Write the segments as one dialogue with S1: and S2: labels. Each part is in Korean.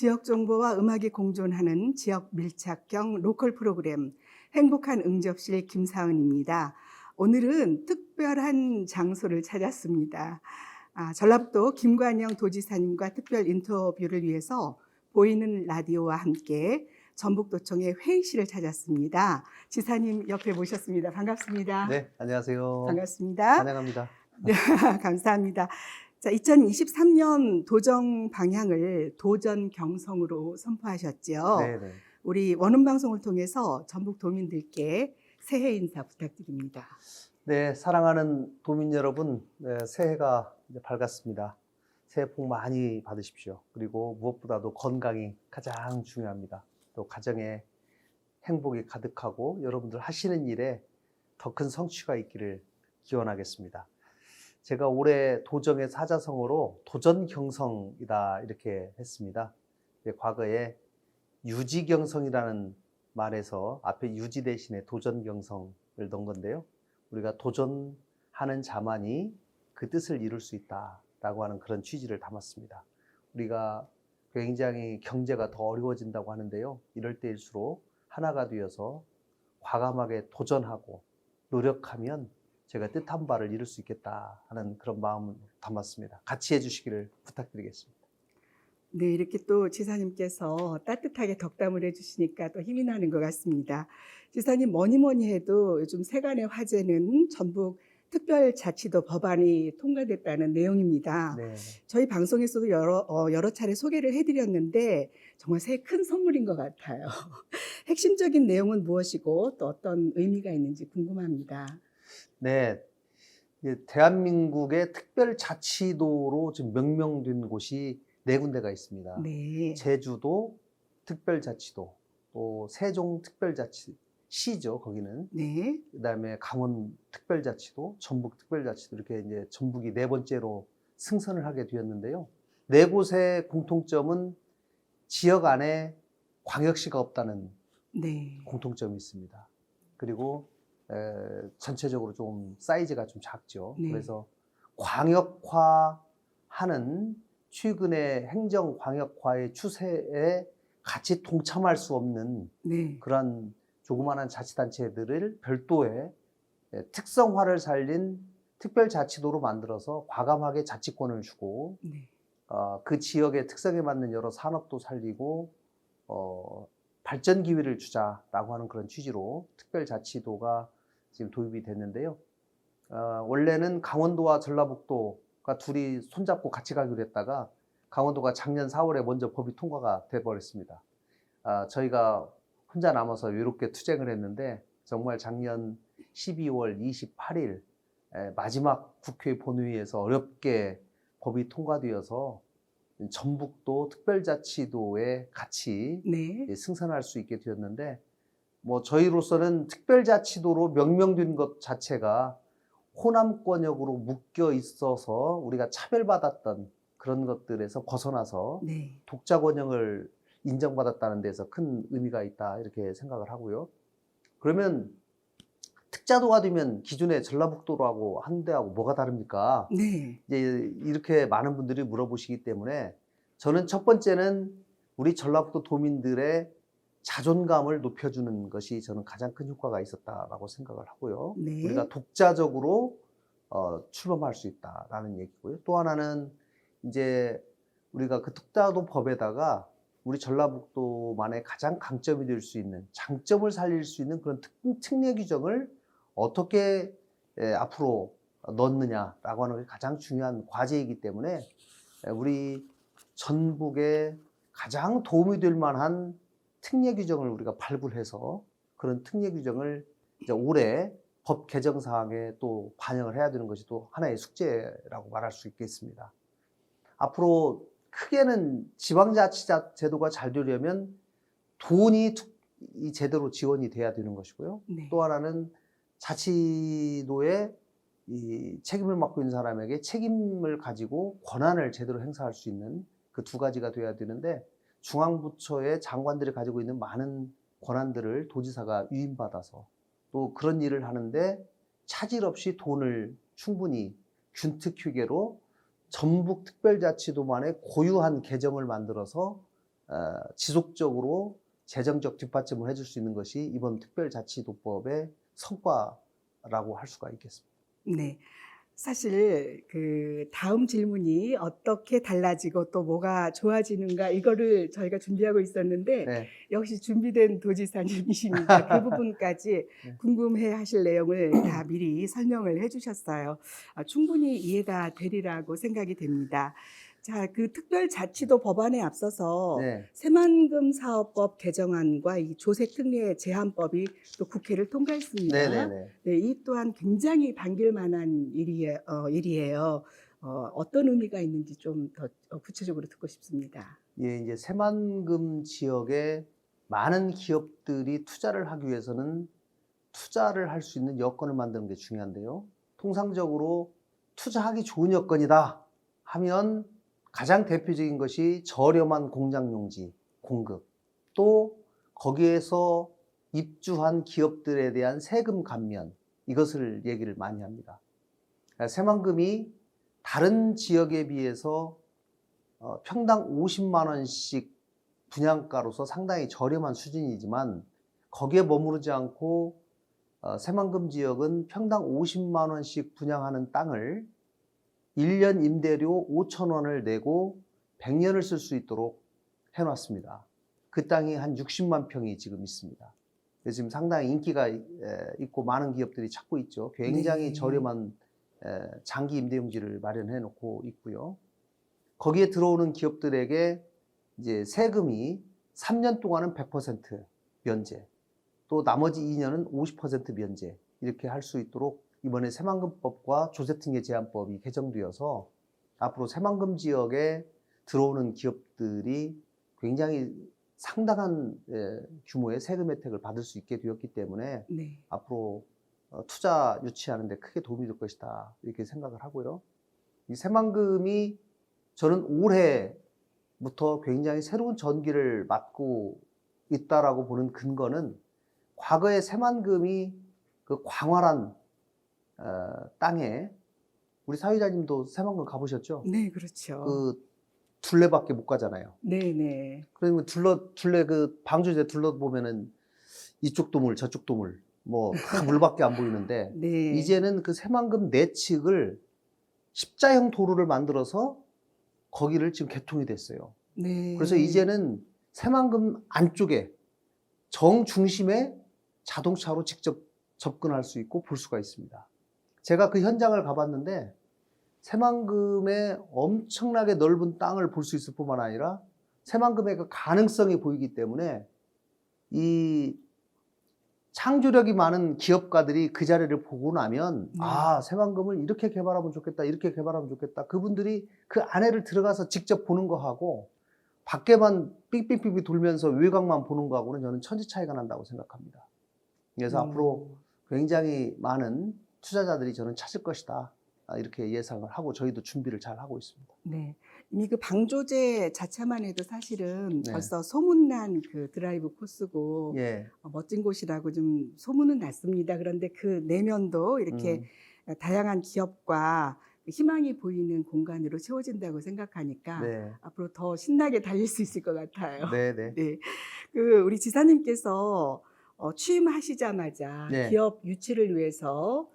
S1: 지역 정보와 음악이 공존하는 지역 밀착형 로컬 프로그램 행복한 응접실 김사은입니다. 오늘은 특별한 장소를 찾았습니다. 아, 전라북도 김관영 도지사님과 특별 인터뷰를 위해서 보이는 라디오와 함께 전북도청의 회의실을 찾았습니다. 지사님 옆에 모셨습니다. 반갑습니다.
S2: 네, 안녕하세요.
S1: 반갑습니다.
S2: 환영합니다.
S1: 네, 감사합니다. 자, 2023년 도정 방향을 도전 경성으로 선포하셨죠.
S2: 네, 네.
S1: 우리 원음 방송을 통해서 전북 도민들께 새해 인사 부탁드립니다.
S2: 네, 사랑하는 도민 여러분, 네, 새해가 밝았습니다. 새해 복 많이 받으십시오. 그리고 무엇보다도 건강이 가장 중요합니다. 또 가정에 행복이 가득하고 여러분들 하시는 일에 더 큰 성취가 있기를 기원하겠습니다. 제가 올해 도정의 사자성어로 도전 경성이다 이렇게 했습니다. 과거에 유지 경성이라는 말에서 앞에 유지 대신에 도전 경성을 넣은 건데요. 우리가 도전하는 자만이 그 뜻을 이룰 수 있다라고 하는 그런 취지를 담았습니다. 우리가 굉장히 경제가 더 어려워진다고 하는데요. 이럴 때일수록 하나가 되어서 과감하게 도전하고 노력하면 제가 뜻한 바를 이룰 수 있겠다 하는 그런 마음을 담았습니다. 같이 해주시기를 부탁드리겠습니다.
S1: 네, 이렇게 또 지사님께서 따뜻하게 덕담을 해주시니까 또 힘이 나는 것 같습니다. 지사님 뭐니 뭐니 해도 요즘 세간의 화제는 전북 특별자치도 법안이 통과됐다는 내용입니다.
S2: 네.
S1: 저희 방송에서도 여러, 어, 여러 차례 소개를 해드렸는데 정말 새해 큰 선물인 것 같아요. 핵심적인 내용은 무엇이고 또 어떤 의미가 있는지 궁금합니다.
S2: 네. 대한민국의 특별자치도로 지금 명명된 곳이 네 군데가 있습니다.
S1: 네.
S2: 제주도 특별자치도, 또 세종 특별자치 시죠 거기는.
S1: 네.
S2: 그다음에 강원 특별자치도, 전북 특별자치도 이렇게 이제 전북이 네 번째로 승선을 하게 되었는데요. 네 곳의 공통점은 지역 안에 광역시가 없다는
S1: 네.
S2: 공통점이 있습니다. 그리고 에, 전체적으로 좀 사이즈가 좀 작죠.
S1: 네.
S2: 그래서 광역화하는 최근의 행정 광역화의 추세에 같이 동참할 수 없는
S1: 네.
S2: 그러한 조그마한 자치단체들을 별도의 예, 특성화를 살린 특별자치도로 만들어서 과감하게 자치권을 주고
S1: 네.
S2: 어, 그 지역의 특성에 맞는 여러 산업도 살리고 어, 발전 기회를 주자라고 하는 그런 취지로 특별자치도가 지금 도입이 됐는데요. 어, 원래는 강원도와 전라북도가 둘이 손잡고 같이 가기로 했다가 강원도가 작년 4월에 먼저 법이 통과가 돼 버렸습니다. 아, 저희가 혼자 남아서 외롭게 투쟁을 했는데 정말 작년 12월 28일 마지막 국회 본회의에서 어렵게 법이 통과되어서 전북도 특별자치도에 같이
S1: 네.
S2: 예, 승선할 수 있게 되었는데 뭐 저희로서는 특별자치도로 명명된 것 자체가 호남권역으로 묶여 있어서 우리가 차별받았던 그런 것들에서 벗어나서
S1: 네.
S2: 독자권역을 인정받았다는 데서 큰 의미가 있다 이렇게 생각을 하고요. 그러면 특자도가 되면 기존의 전라북도로하고 한 대하고 뭐가 다릅니까?
S1: 네.
S2: 이제 이렇게 많은 분들이 물어보시기 때문에 저는 첫 번째는 우리 전라북도 도민들의 자존감을 높여주는 것이 저는 가장 큰 효과가 있었다라고 생각을 하고요.
S1: 네.
S2: 우리가 독자적으로 어, 출범할 수 있다라는 얘기고요. 또 하나는 이제 우리가 그 특자도 법에다가 우리 전라북도만의 가장 강점이 될 수 있는 장점을 살릴 수 있는 그런 특, 특례 규정을 어떻게 에, 앞으로 넣느냐라고 하는 게 가장 중요한 과제이기 때문에 에, 우리 전북에 가장 도움이 될 만한 특례 규정을 우리가 발굴해서 그런 특례 규정을 이제 올해 법 개정 사항에 또 반영을 해야 되는 것이 또 하나의 숙제라고 말할 수 있겠습니다. 앞으로 크게는 지방자치자 제도가 잘 되려면 돈이 이 제대로 지원이 돼야 되는 것이고요.
S1: 네.
S2: 또 하나는 자치도의 이 책임을 맡고 있는 사람에게 책임을 가지고 권한을 제대로 행사할 수 있는 그 두 가지가 돼야 되는데 중앙부처의 장관들이 가지고 있는 많은 권한들을 도지사가 위임받아서 또 그런 일을 하는데 차질 없이 돈을 충분히 균특휴게로 전북 특별자치도만의 고유한 계정을 만들어서 어, 지속적으로 재정적 뒷받침을 해줄 수 있는 것이 이번 특별자치도법의 성과라고 할 수가 있겠습니다.
S1: 네. 사실 그 다음 질문이 어떻게 달라지고 또 뭐가 좋아지는가 이거를 저희가 준비하고 있었는데
S2: 네.
S1: 역시 준비된 도지사님이시니까 그 부분까지
S2: 네.
S1: 궁금해 하실 내용을 다 미리 설명을 해 주셨어요. 아, 충분히 이해가 되리라고 생각이 됩니다. 자, 그 특별자치도 법안에 앞서서
S2: 네.
S1: 새만금 사업법 개정안과 이 조세 특례 제한법이 또 국회를 통과했습니다.
S2: 네네네.
S1: 네, 이 또한 굉장히 반길 만한 일이에요. 어, 일이에요. 어, 어떤 의미가 있는지 좀 더 구체적으로 듣고 싶습니다.
S2: 예, 이제 새만금 지역에 많은 기업들이 투자를 하기 위해서는 투자를 할 수 있는 여건을 만드는 게 중요한데요. 통상적으로 투자하기 좋은 여건이다 하면 가장 대표적인 것이 저렴한 공장 용지 공급 또 거기에서 입주한 기업들에 대한 세금 감면 이것을 얘기를 많이 합니다. 그러니까 새만금이 다른 지역에 비해서 어, 평당 50만 원씩 분양가로서 상당히 저렴한 수준이지만 거기에 머무르지 않고 어, 새만금 지역은 평당 50만 원씩 분양하는 땅을 1년 임대료 5천 원을 내고 100년을 쓸 수 있도록 해놨습니다. 그 땅이 한 60만 평이 지금 있습니다. 지금 상당히 인기가 에, 있고 많은 기업들이 찾고 있죠. 굉장히
S1: 네.
S2: 저렴한 에, 장기 임대용지를 마련해 놓고 있고요. 거기에 들어오는 기업들에게 이제 세금이 3년 동안은 100% 면제, 또 나머지 2년은 50% 면제 이렇게 할 수 있도록 이번에 새만금법과 조세특례 제한법이 개정되어서 앞으로 새만금 지역에 들어오는 기업들이 굉장히 상당한 예, 규모의 세금 혜택을 받을 수 있게 되었기 때문에
S1: 네.
S2: 앞으로 어, 투자 유치하는 데 크게 도움이 될 것이다 이렇게 생각을 하고요. 이 새만금이 저는 올해부터 굉장히 새로운 전기를 맞고 있다라고 보는 근거는 과거에 새만금이 그 광활한 어, 땅에 우리 사회자님도 새만금 가보셨죠?
S1: 네, 그렇죠.
S2: 그 둘레밖에 못 가잖아요.
S1: 네, 네.
S2: 그러면 둘러 둘레 그 방주제 둘러 보면은 이쪽 도물 저쪽 도물 뭐 다 물밖에 안 보이는데
S1: 네.
S2: 이제는 그 새만금 내측을 십자형 도로를 만들어서 거기를 지금 개통이 됐어요.
S1: 네.
S2: 그래서 이제는 새만금 안쪽에 정 중심에 자동차로 직접 접근할 수 있고 볼 수가 있습니다. 제가 그 현장을 가봤는데 새만금의 엄청나게 넓은 땅을 볼 수 있을 뿐만 아니라 새만금의 그 가능성이 보이기 때문에 이 창조력이 많은 기업가들이 그 자리를 보고 나면
S1: 네.
S2: 아 새만금을 이렇게 개발하면 좋겠다 이렇게 개발하면 좋겠다 그분들이 그 안에를 들어가서 직접 보는 거하고 밖에만 삑삑삑 돌면서 외곽만 보는 거하고는 저는 천지 차이가 난다고 생각합니다. 그래서
S1: 음.
S2: 앞으로 굉장히 많은 투자자들이 저는 찾을 것이다. 아, 이렇게 예상을 하고 저희도 준비를 잘 하고 있습니다.
S1: 네. 이미 그 방조제 자체만 해도 사실은
S2: 네.
S1: 벌써 소문난 그 드라이브 코스고
S2: 예.
S1: 어, 멋진 곳이라고 좀 소문은 났습니다. 그런데 그 내면도 이렇게
S2: 음,
S1: 다양한 기업과 희망이 보이는 공간으로 채워진다고 생각하니까
S2: 네.
S1: 앞으로 더 신나게 달릴 수 있을 것 같아요.
S2: 네, 네.
S1: 네. 그 우리 지사님께서 어, 취임하시자마자
S2: 네.
S1: 기업 유치를 위해서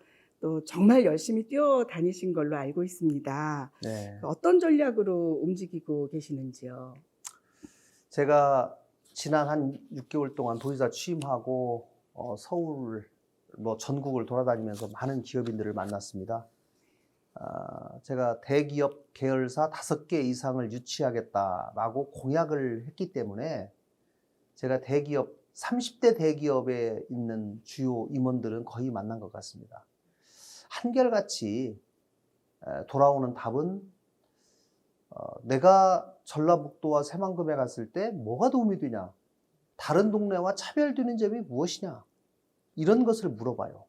S1: 또 정말 열심히 뛰어다니신 걸로 알고 있습니다.
S2: 네.
S1: 어떤 전략으로 움직이고 계시는지요?
S2: 제가 지난 한 6개월 동안 도지사 취임하고 어, 서울 뭐 전국을 돌아다니면서 많은 기업인들을 만났습니다. 아, 제가 대기업 계열사 다섯 개 이상을 유치하겠다라고 공약을 했기 때문에 제가 대기업 30대 대기업에 있는 주요 임원들은 거의 만난 것 같습니다. 한결같이 에, 돌아오는 답은 어, 내가 전라북도와 새만금에 갔을 때 뭐가 도움이 되냐? 다른 동네와 차별되는 점이 무엇이냐? 이런 것을 물어봐요.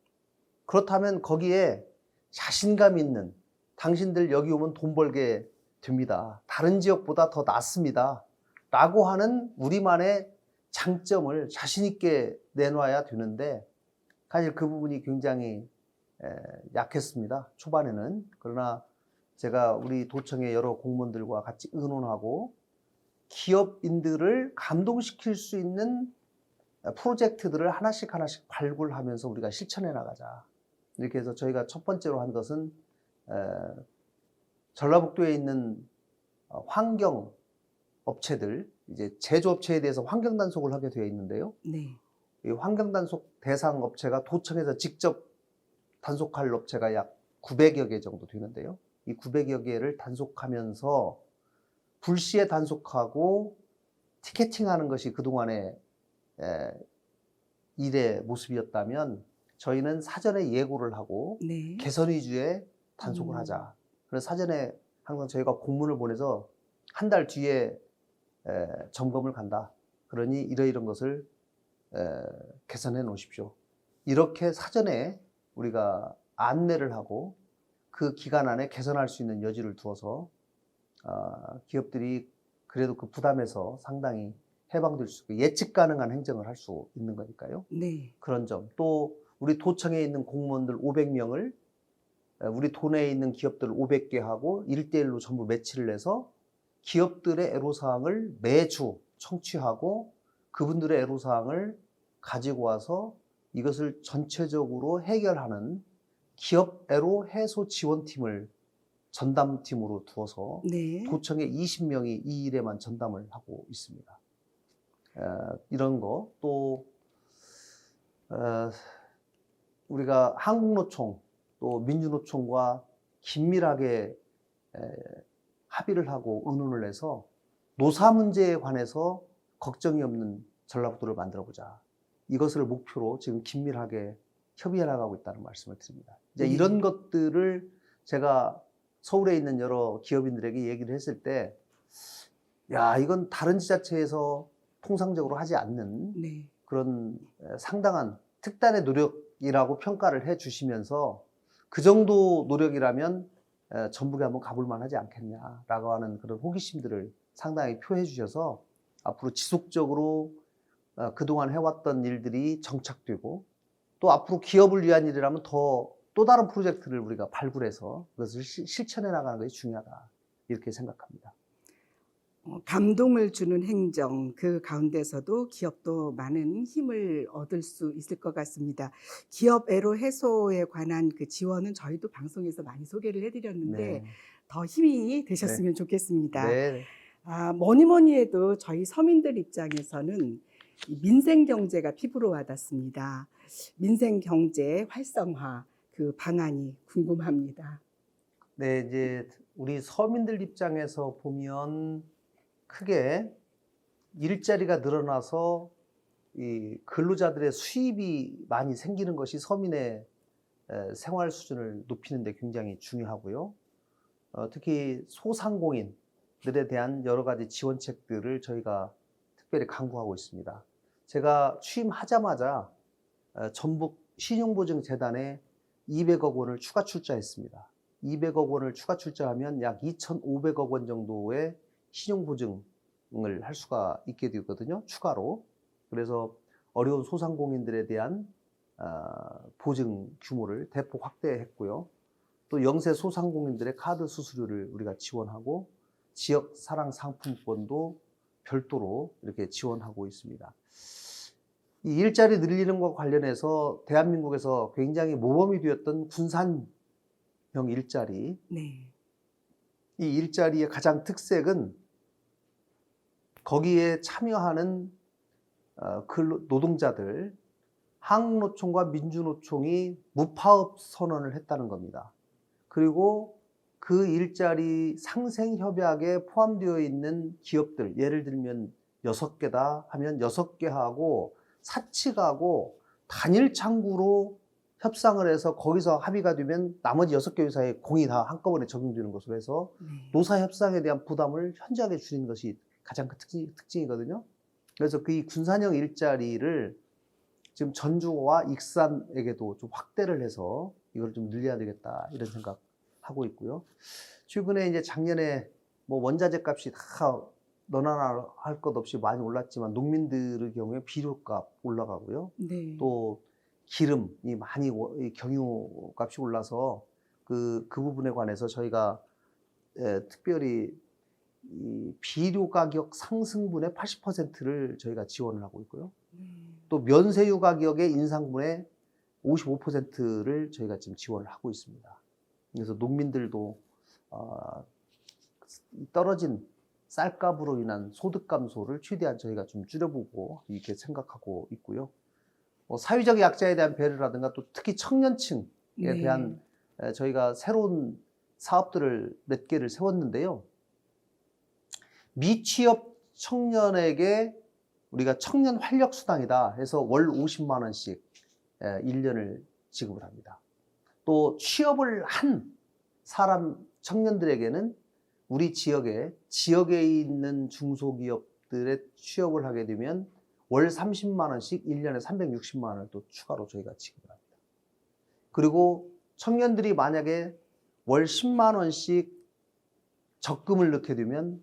S2: 그렇다면 거기에 자신감 있는 당신들 여기 오면 돈 벌게 됩니다. 다른 지역보다 더 낫습니다. 라고 하는 우리만의 장점을 자신있게 내놔야 되는데 사실 그 부분이 굉장히 에, 약했습니다. 초반에는. 그러나 제가 우리 도청의 여러 공무원들과 같이 의논하고 기업인들을 감동시킬 수 있는 프로젝트들을 하나씩 하나씩 발굴하면서 우리가 실천해 나가자. 이렇게 해서 저희가 첫 번째로 한 것은 에, 전라북도에 있는 어, 환경 업체들 이제 제조업체에 대해서 환경 단속을 하게 되어 있는데요.
S1: 네.
S2: 이 환경 단속 대상 업체가 도청에서 직접 단속할 업체가 약 900여 개 정도 되는데요. 이 900여 개를 단속하면서 불시에 단속하고 티켓팅하는 것이 그동안의 에, 일의 모습이었다면 저희는 사전에 예고를 하고
S1: 네.
S2: 개선 위주의 단속을
S1: 음.
S2: 하자. 그래서 사전에 항상 저희가 공문을 보내서 한 달 뒤에 에, 점검을 간다. 그러니 이러이런 것을 에, 개선해 놓으십시오. 이렇게 사전에 우리가 안내를 하고 그 기간 안에 개선할 수 있는 여지를 두어서 아, 기업들이 그래도 그 부담에서 상당히 해방될 수 있고 예측 가능한 행정을 할 수 있는 거니까요.
S1: 네.
S2: 그런 점. 또 우리 도청에 있는 공무원들 500명을 우리 도내에 있는 기업들 500개 하고 1대1로 전부 매치를 해서 기업들의 애로사항을 매주 청취하고 그분들의 애로사항을 가지고 와서 이것을 전체적으로 해결하는 기업 애로 해소 지원팀을 전담팀으로 두어서
S1: 네.
S2: 도청에 20명이 이 일에만 전담을 하고 있습니다. 에, 이런 거, 또, 어, 우리가 한국노총, 또 민주노총과 긴밀하게 에, 합의를 하고 의논을 해서 노사 문제에 관해서 걱정이 없는 전라북도를 만들어 보자. 이것을 목표로 지금 긴밀하게 협의해 나가고 있다는 말씀을 드립니다. 이제
S1: 네.
S2: 이런 것들을 제가 서울에 있는 여러 기업인들에게 얘기를 했을 때, 야, 이건 다른 지자체에서 통상적으로 하지 않는
S1: 네.
S2: 그런 에, 상당한 특단의 노력이라고 평가를 해 주시면서 그 정도 노력이라면 에, 전북에 한번 가볼 만하지 않겠냐라고 하는 그런 호기심들을 상당히 표해 주셔서 앞으로 지속적으로 어, 그동안 해왔던 일들이 정착되고 또 앞으로 기업을 위한 일이라면 더 또 다른 프로젝트를 우리가 발굴해서 그것을 시- 실천해 나가는 것이 중요하다 이렇게 생각합니다.
S1: 어, 감동을 주는 행정 그 가운데서도 기업도 많은 힘을 얻을 수 있을 것 같습니다. 기업 애로 해소에 관한 그 지원은 저희도 방송에서 많이 소개를 해드렸는데 더 힘이 되셨으면 좋겠습니다.
S2: 네.
S1: 아, 뭐니 뭐니 해도 저희 서민들 입장에서는 이 민생 경제가 피부로 와닿습니다. 민생 경제 활성화 그 방안이 궁금합니다.
S2: 네, 이제 우리 서민들 입장에서 보면 크게 일자리가 늘어나서 이 근로자들의 수입이 많이 생기는 것이 서민의 에, 생활 수준을 높이는 데 굉장히 중요하고요. 어, 특히 소상공인들에 대한 여러 가지 지원책들을 저희가 특별히 강구하고 있습니다. 제가 취임하자마자 어, 전북 신용보증재단에 200억 원을 추가 출자했습니다. 200억 원을 추가 출자하면 약 2,500억 원 정도의 신용보증을 할 수가 있게 되거든요. 추가로. 그래서 어려운 소상공인들에 대한 아, 보증 규모를 대폭 확대했고요. 또 영세 소상공인들의 카드 수수료를 우리가 지원하고 지역 사랑 상품권도 별도로 이렇게 지원하고 있습니다. 이 일자리 늘리는 것과 관련해서 대한민국에서 굉장히 모범이 되었던 군산형 일자리.
S1: 네.
S2: 이 일자리의 가장 특색은 거기에 참여하는 어, 노동자들, 한국노총과 민주노총이 무파업 선언을 했다는 겁니다. 그리고 그 일자리 상생 협약에 포함되어 있는 기업들, 예를 들면 여섯 개다 하면 여섯 개 하고 사측하고 단일 창구로 협상을 해서 거기서 합의가 되면 나머지 여섯 개 회사에 공이 다 한꺼번에 적용되는 것으로 해서
S1: 네.
S2: 노사 협상에 대한 부담을 현저하게 줄이는 것이 가장 큰 특징, 특징이거든요. 그래서 그이 군산형 일자리를 지금 전주와 익산에게도 좀 확대를 해서 이걸 좀 늘려야 되겠다 이런 생각 하고 있고요. 최근에 이제 작년에 뭐 원자재 값이 다 너나 할 것 없이 많이 올랐지만 농민들의 경우에 비료값 올라가고요.
S1: 네.
S2: 또 기름이 많이 워- 이 경유 값이 올라서 그, 그 부분에 관해서 저희가 에, 특별히 이 비료 가격 상승분의 80%를 저희가 지원을 하고 있고요.
S1: 음,
S2: 또 면세유 가격의 인상분의 55%를 저희가 지금 지원을 하고 있습니다. 그래서 농민들도 어, 떨어진 쌀값으로 인한 소득 감소를 최대한 저희가 좀 줄여보고 이렇게 생각하고 있고요. 뭐 사회적 약자에 대한 배려라든가 또 특히 청년층에
S1: 네.
S2: 대한 에, 저희가 새로운 사업들을 몇 개를 세웠는데요. 미취업 청년에게 우리가 청년 활력 수당이다 해서 월 50만 원씩 1년을 지급을 합니다. 또 취업을 한 사람 청년들에게는 우리 지역에 지역에 있는 중소기업들의 취업을 하게 되면 월 30만 원씩 1년에 360만 원을 또 추가로 저희가 지급을 합니다. 그리고 청년들이 만약에 월 10만 원씩 적금을 넣게 되면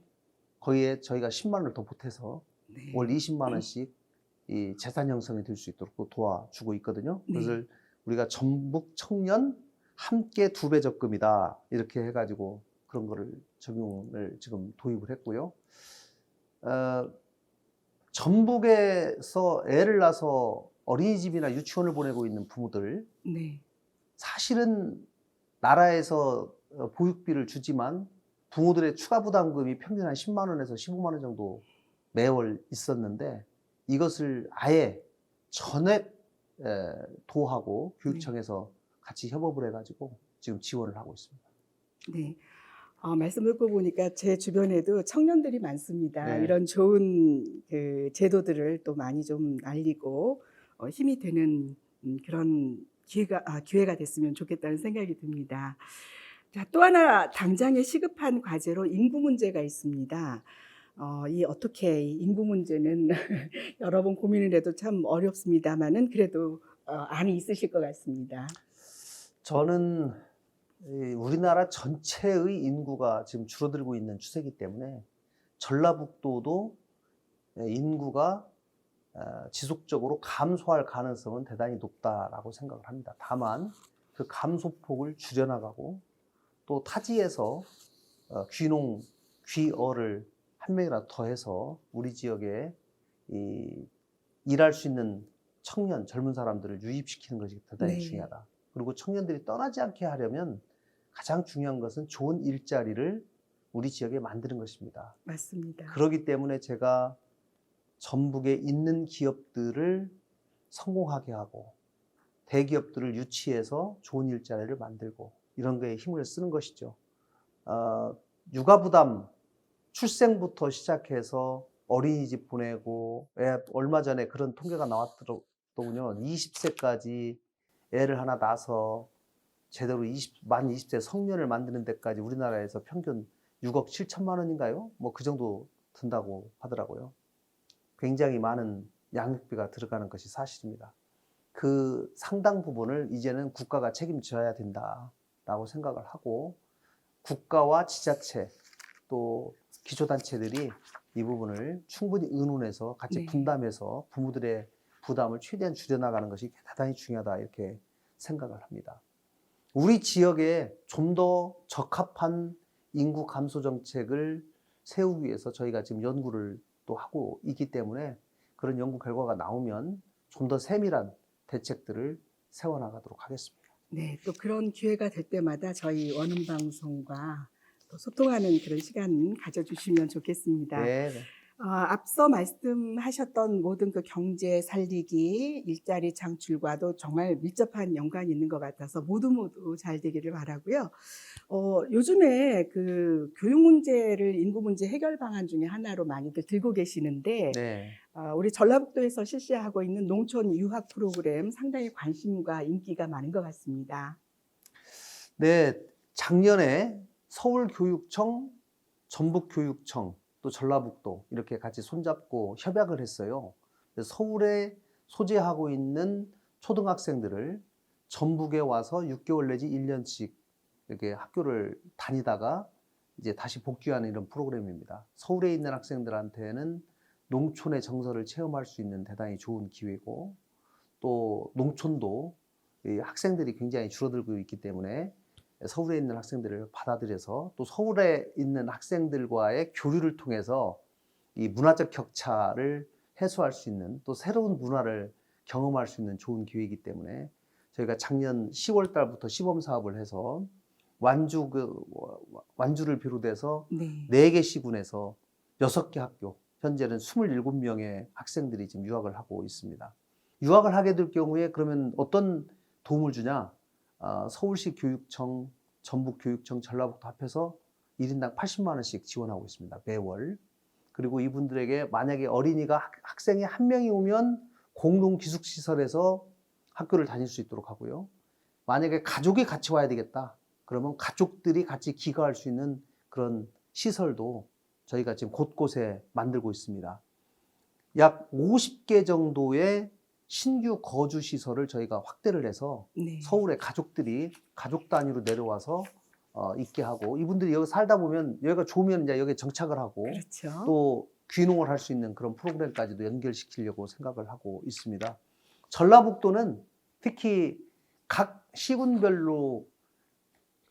S2: 거기에 저희가 10만 원을 더 보태서
S1: 네.
S2: 월 20만 원씩 이 재산 형성이 될 수 있도록 또 도와주고 있거든요.
S1: 네.
S2: 그것을 우리가 전북 청년 함께 두 배 적금이다 이렇게 해가지고 그런 거를 적용을 지금 도입을 했고요. 어, 전북에서 애를 낳아서 어린이집이나 유치원을 보내고 있는 부모들
S1: 네.
S2: 사실은 나라에서 어, 보육비를 주지만 부모들의 추가 부담금이 평균 한 10만 원에서 15만 원 정도 매월 있었는데 이것을 아예 전액 에, 도하고 교육청에서 같이 협업을 해가지고 지금 지원을 하고 있습니다.
S1: 네. 어, 말씀 듣고 보니까 제 주변에도 청년들이 많습니다.
S2: 네.
S1: 이런 좋은 그 제도들을 또 많이 좀 알리고 어, 힘이 되는 음, 그런 기회가 아, 기회가 됐으면 좋겠다는 생각이 듭니다. 자, 또 하나 당장에 시급한 과제로 인구 문제가 있습니다. 어, 이 어떻게 이 인구 문제는 여러 번 고민을 해도 참 어렵습니다만은 그래도 어, 안이 있으실 것 같습니다.
S2: 저는 이 우리나라 전체의 인구가 지금 줄어들고 있는 추세이기 때문에 전라북도도 예, 인구가 어, 지속적으로 감소할 가능성은 대단히 높다라고 생각을 합니다. 다만 그 감소폭을 줄여나가고 또 타지에서 어, 귀농, 귀어를 한 명이라도 더 해서 우리 지역에 이 일할 수 있는 청년, 젊은 사람들을 유입시키는 것이 대단히
S1: 네.
S2: 중요하다. 그리고 청년들이 떠나지 않게 하려면 가장 중요한 것은 좋은 일자리를 우리 지역에 만드는 것입니다.
S1: 맞습니다.
S2: 그렇기 때문에 제가 전북에 있는 기업들을 성공하게 하고 대기업들을 유치해서 좋은 일자리를 만들고 이런 거에 힘을 쓰는 것이죠. 어, 육아 부담 출생부터 시작해서 어린이집 보내고 애 얼마 전에 그런 통계가 나왔더군요. 20세까지 애를 하나 낳아서 제대로 20, 만 20세 성년을 만드는 데까지 우리나라에서 평균 6억 7천만 원인가요? 뭐 그 정도 든다고 하더라고요. 굉장히 많은 양육비가 들어가는 것이 사실입니다. 그 상당 부분을 이제는 국가가 책임져야 된다라고 생각을 하고 국가와 지자체 또 기초단체들이 이 부분을 충분히 의논해서 같이
S1: 네.
S2: 분담해서 부모들의 부담을 최대한 줄여나가는 것이 대단히 중요하다 이렇게 생각을 합니다. 우리 지역에 좀 더 적합한 인구 감소 정책을 세우기 위해서 저희가 지금 연구를 또 하고 있기 때문에 그런 연구 결과가 나오면 좀 더 세밀한 대책들을 세워나가도록 하겠습니다.
S1: 네, 또 그런 기회가 될 때마다 저희 원음 방송과 또 소통하는 그런 시간 가져주시면 좋겠습니다.
S2: 네, 네.
S1: 어, 앞서 말씀하셨던 모든 그 경제 살리기, 일자리 창출과도 정말 밀접한 연관이 있는 것 같아서 모두 모두 잘 되기를 바라고요. 어, 요즘에 그 교육 문제를 인구 문제 해결 방안 중에 하나로 많이들 들고 계시는데
S2: 네.
S1: 어, 우리 전라북도에서 실시하고 있는 농촌 유학 프로그램 상당히 관심과 인기가 많은 것 같습니다.
S2: 네, 작년에 서울교육청, 전북교육청, 또 전라북도 이렇게 같이 손잡고 협약을 했어요. 서울에 소재하고 있는 초등학생들을 전북에 와서 6개월 내지 1년씩 이렇게 학교를 다니다가 이제 다시 복귀하는 이런 프로그램입니다. 서울에 있는 학생들한테는 농촌의 정서를 체험할 수 있는 대단히 좋은 기회고 또 농촌도 이 학생들이 굉장히 줄어들고 있기 때문에 서울에 있는 학생들을 받아들여서 또 서울에 있는 학생들과의 교류를 통해서 이 문화적 격차를 해소할 수 있는 또 새로운 문화를 경험할 수 있는 좋은 기회이기 때문에 저희가 작년 10월 달부터 시범 사업을 해서 완주 그 완주를 비롯해서
S1: 네.
S2: 네개 시군에서 여섯 개 학교, 현재는 27명의 학생들이 지금 유학을 하고 있습니다. 유학을 하게 될 경우에 그러면 어떤 도움을 주냐? 아, 서울시 교육청, 전북교육청, 전라북도 합해서 1인당 80만 원씩 지원하고 있습니다. 매월. 그리고 이분들에게 만약에 어린이가 학- 학생이 한 명이 오면 공동 기숙시설에서 학교를 다닐 수 있도록 하고요. 만약에 가족이 같이 와야 되겠다. 그러면 가족들이 같이 기거할 수 있는 그런 시설도 저희가 지금 곳곳에 만들고 있습니다. 약 50개 정도의 신규 거주 시설을 저희가 확대를 해서
S1: 네.
S2: 서울에 가족들이 가족 단위로 내려와서 어, 있게 하고 이분들이 여기 살다 보면 여기가 좋으면 이제 여기 정착을 하고
S1: 그렇죠.
S2: 또 귀농을 할 수 있는 그런 프로그램까지도 연결시키려고 생각을 하고 있습니다. 전라북도는 특히 각 시군별로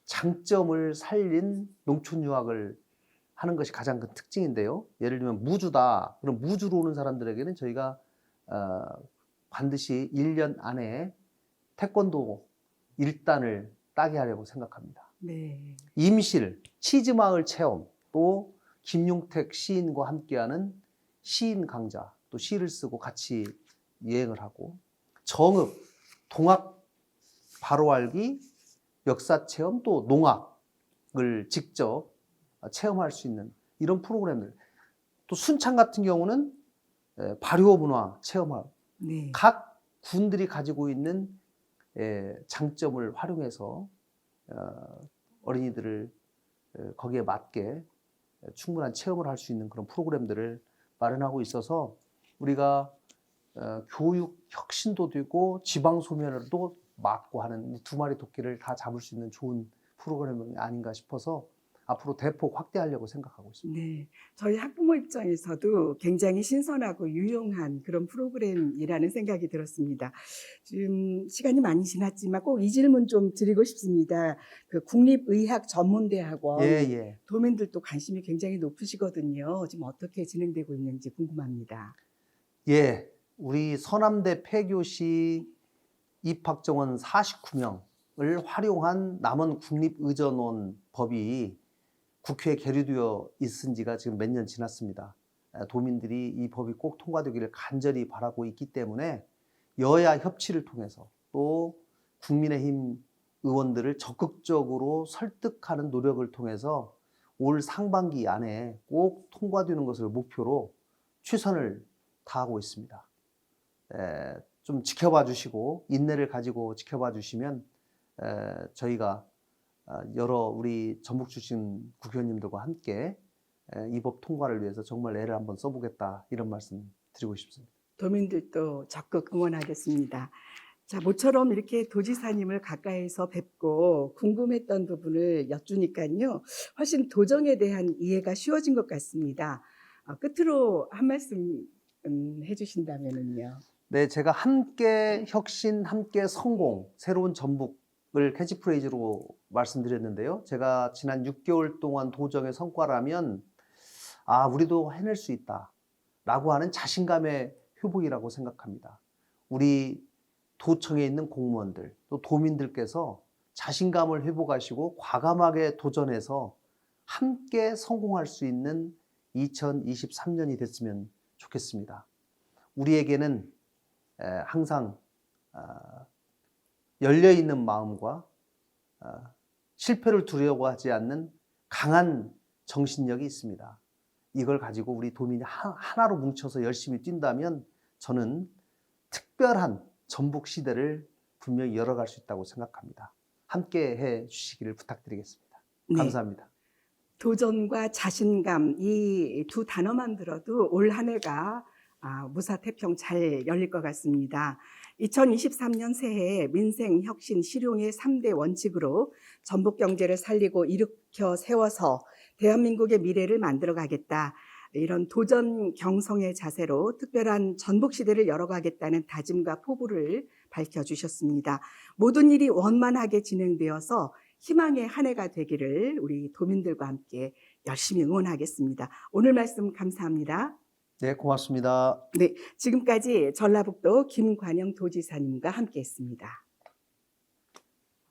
S2: 장점을 살린 농촌 유학을 하는 것이 가장 큰 특징인데요. 예를 들면 무주다. 그럼 무주로 오는 사람들에게는 저희가 어, 반드시 1년 안에 태권도 1단을 따게 하려고 생각합니다.
S1: 네.
S2: 임실, 치즈마을 체험, 또 김용택 시인과 함께하는 시인 강좌, 또 시를 쓰고 같이 여행을 하고 정읍, 동학 바로 알기, 역사 체험, 또 농악을 직접 체험할 수 있는 이런 프로그램들. 또 순창 같은 경우는 에, 발효 문화 체험할
S1: 네.
S2: 각 군들이 가지고 있는 에, 장점을 활용해서 어, 어린이들을 에, 거기에 맞게 충분한 체험을 할 수 있는 그런 프로그램들을 마련하고 있어서 우리가 어, 교육 혁신도 되고 지방 소멸도 막고 하는 이두 마리 토끼를 다 잡을 수 있는 좋은 프로그램이 아닌가 싶어서 앞으로 대폭 확대하려고 생각하고 있습니다.
S1: 네. 저희 학부모 입장에서도 굉장히 신선하고 유용한 그런 프로그램이라는 생각이 들었습니다. 지금 시간이 많이 지났지만 꼭 이 질문 좀 드리고 싶습니다. 그 국립의학 전문대학원
S2: 예, 예.
S1: 도민들도 관심이 굉장히 높으시거든요. 지금 어떻게 진행되고 있는지 궁금합니다.
S2: 예, 우리 서남대 폐교시 입학 정원 49명을 활용한 남원 국립의전원 법이 국회에 계류되어 있은 지가 지금 몇 년 지났습니다. 에, 도민들이 이 법이 꼭 통과되기를 간절히 바라고 있기 때문에 여야 협치를 통해서 또 국민의힘 의원들을 적극적으로 설득하는 노력을 통해서 올 상반기 안에 꼭 통과되는 것을 목표로 최선을 다하고 있습니다. 에, 좀 지켜봐 주시고 인내를 가지고 지켜봐 주시면 에, 저희가 아, 여러 우리 전북 출신 국회의원님들과 함께 이 법 통과를 위해서 정말 애를 한번 써보겠다 이런 말씀 드리고 싶습니다.
S1: 도민들도 적극 응원하겠습니다. 자, 모처럼 이렇게 도지사님을 가까이서 뵙고 궁금했던 부분을 여쭈니까요. 훨씬 도정에 대한 이해가 쉬워진 것 같습니다. 어, 끝으로 한 말씀 음, 해주신다면요.
S2: 네, 제가 함께 혁신, 함께 성공, 새로운 전북 을 캐치프레이즈로 말씀드렸는데요. 제가 지난 6개월 동안 도정의 성과라면 아, 우리도 해낼 수 있다. 라고 하는 자신감의 회복이라고 생각합니다. 우리 도청에 있는 공무원들, 또 도민들께서 자신감을 회복하시고 과감하게 도전해서 함께 성공할 수 있는 2023년이 됐으면 좋겠습니다. 우리에게는 에, 항상 아, 열려 있는 마음과 아, 실패를 두려워하지 않는 강한 정신력이 있습니다. 이걸 가지고 우리 도민이 하- 하나로 뭉쳐서 열심히 뛴다면 저는 특별한 전북 시대를 분명히 열어갈 수 있다고 생각합니다. 함께 해 주시기를 부탁드리겠습니다.
S1: 네.
S2: 감사합니다.
S1: 도전과 자신감 이 두 단어만 들어도 올 한 해가 아, 무사태평 잘 열릴 것 같습니다. 2023년 새해 민생 혁신 실용의 3대 원칙으로 전북 경제를 살리고 일으켜 세워서 대한민국의 미래를 만들어 가겠다. 이런 도전 경성의 자세로 특별한 전북 시대를 열어가겠다는 다짐과 포부를 밝혀주셨습니다. 모든 일이 원만하게 진행되어서 희망의 한 해가 되기를 우리 도민들과 함께 열심히 응원하겠습니다. 오늘 말씀 감사합니다.
S2: 네, 고맙습니다.
S1: 지금까지 전라북도 김관영 도지사님과 함께 했습니다.